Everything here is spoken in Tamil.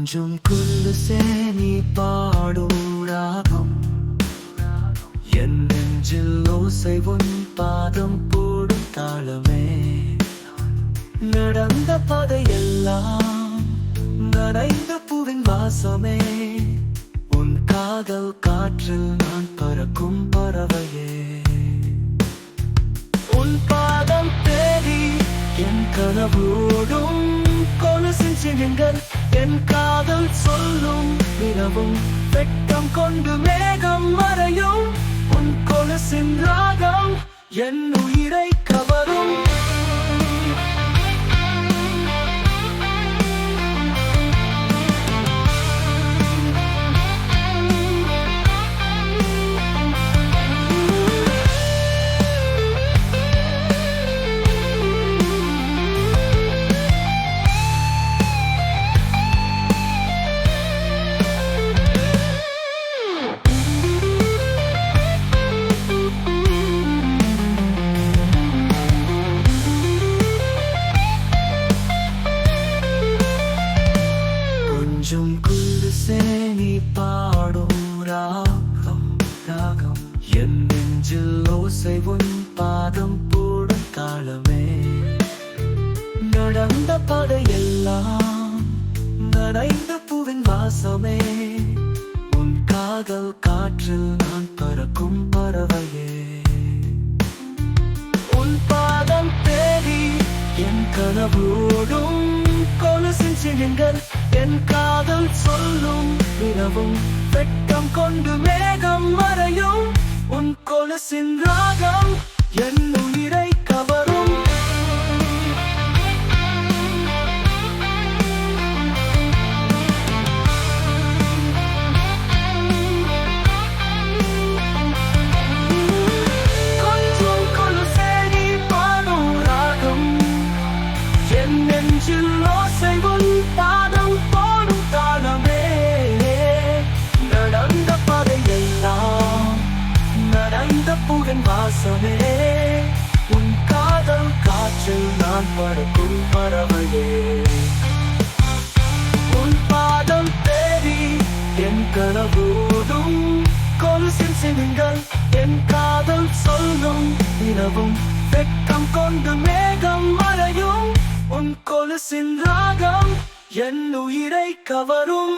கொஞ்சம் குள்ளு சேனி பாடும் ராகம் என் நெஞ்சில் ஓசை உன் பாதம் போடும் தாளமே. நடந்த பாதையெல்லாம் நனைந்த பூவின் வாசமே. உன் காதல் காற்றில் நான் பறக்கும் பறவையே. உன் பாதம் தேடி என் கனவோடும் கொலுசின் சின்னங்கள் என் காதல் சொல்லும் இரவும் வெட்டம் கொண்டு மேகம் மறையும் உன் கொலுசின் ராகம் என் உயிரை கொஞ்சம் குள்ளு சேனி பாடும் ராகம் ராகம். என் நெஞ்சில் ஓசை உன் பாதம் போடும் தாளமே. நடந்த படையெல்லாம் நனைந்த பூவின் வாசமே. உன் காதல் காற்றில் நான் பறக்கும் பறவையே. உன் பாதம் தேடி என் கனவோடும் கொலுசின் சின்னங்கள் என் காதல் சொல்லும் இரவும் வெட்டம் கொண்டு மேகம் மறையும் உன் கொலுசின் ராகம் என் உயிரை கவரும். அந்த புகன் வாசமே. உன் காதல் காற்றில் நான் பறக்கும் பறவையே. உன் பாதம் தேடி என் கனவோடும் கொலுசின் சினுங்கள். என் காதல் சொல்லும் இரவும் வெட்கம் கொண்டு மேகம் மறையும். உன் கொலுசின் ராகம் என் உயிரை கவரும்.